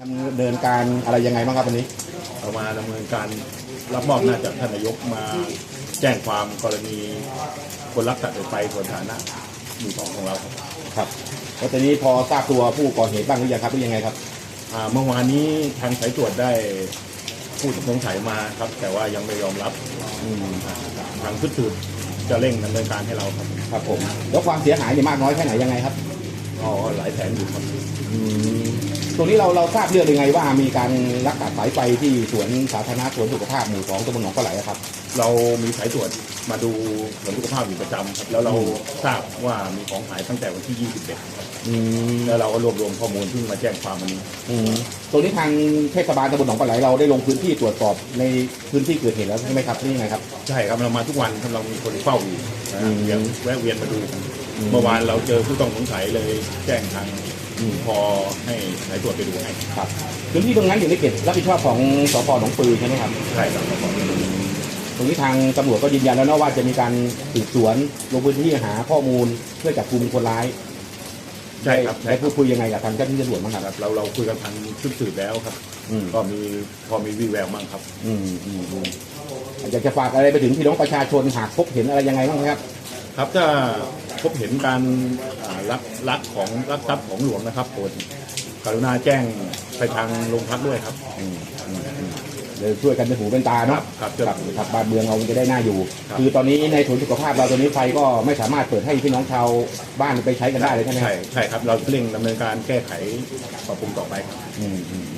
ดำเนินการอะไรยังไงบ้างครับวันนี้เรามาดำเนินการรับมอบหน้าจจากท่านนายกมาแจ้งความกรณีคนรักสัตว์ไฟส่วนฐานะหมู่สองของเราครับครับแล้วตอนนี้พอทราบตัวผู้ก่อเหตุบ้างหรือยังครับหรือยังไงครับอ่าเมื่อวานนี้ทางสายตรวจได้ผู้ต้องสงสัยมาครับ แต่ว่ายังไม่ยอมรับอืมอ่าทางชุดสืบจะเร่งดำเนินการให้เราครับ ครับผม แล้วความเสียหายเนี่ยมากน้อยแค่ไหนยังไงครับก็หลาย แสนอยู่ครับอืมตรงนี้เราเราทราบเรื่องยังไงว่ามีการลักตัดสายไฟที่สวนสาธารณะสวนสุขภาพหมู่สองตำบลหนองปลาไหลอะครับ เรามีสายตรวจมาดูผลสุขภาพอยู่ประจำครับแล้วเราทราบว่ามีของหายตั้งแต่วันที่ 21ครับอืมแล้วเราก็รวบรวมข้อมูลเพิ่งมาแจ้งความวันนี้ อืมตรงนี้ทางเทศบาลตำบลหนองปลาไหลเราได้ลงพื้นที่ตรวจสอบในพื้นที่เกิดเหตุแล้วใช่ไหมครับหรือยังไงครับ ใช่ครับเรามาทุกวันครับเรามีคนเฝ้าอยู่นะอืมยังแวะเวียนมาดูกันอืม เมื่อวานเราเจอผู้ต้องสงสัยเลยแจ้งทางอืมพอให้สายตรวจไปดูให้ครับพื้นที่ตรงนั้นอยู่ในเขตรับผิดชอบของสพหนองปือใช่ไหมครับใช่ครับตรงนี้ทางตำรวจก็ยืนยันแล้วนะว่าจะมีการสืบสวนลงพื้นที่หาข้อมูลเพื่อจับกลุ่มคนร้ายใช่ครับใช่ได้คพูรัดบคุยยังไงกับทางเจ้าหน้าที่ตำรวจบ้างครับครับเราเราคุยกันทางชุดสืบแล้วครับอืมก็มีพอมีวี่แววบ้างครับอืมอืมอืมอยากจะฝากอะไรไปถึงพี่น้องประชาชนหากพบเห็นอะไรยังไงบ้างครับ ครับถ้าพบเห็นการอ่าลักลักของลักทรัพย์ของหลวงนะครับโปรดกรุณาแจ้งไปทางโรงพักด้วยครับอืมอืมอืมเดี๋ยวช่วยกันเป็นหูเป็นตาเนาะครับครับครับบ้านเมืองเราจะได้น่าอยู่ครับคือตอนนี้ในสวนสุขภาพเราตอนนี้ไฟก็ไม่สามารถเปิดให้พี่น้องชาวบ้านไปใช้กันได้เลยใช่ไหมคใช่รับใช่ครับเราเร่งดำเนินการแก้ไขปรับปรุงต่อไปครับอืมอืมอืม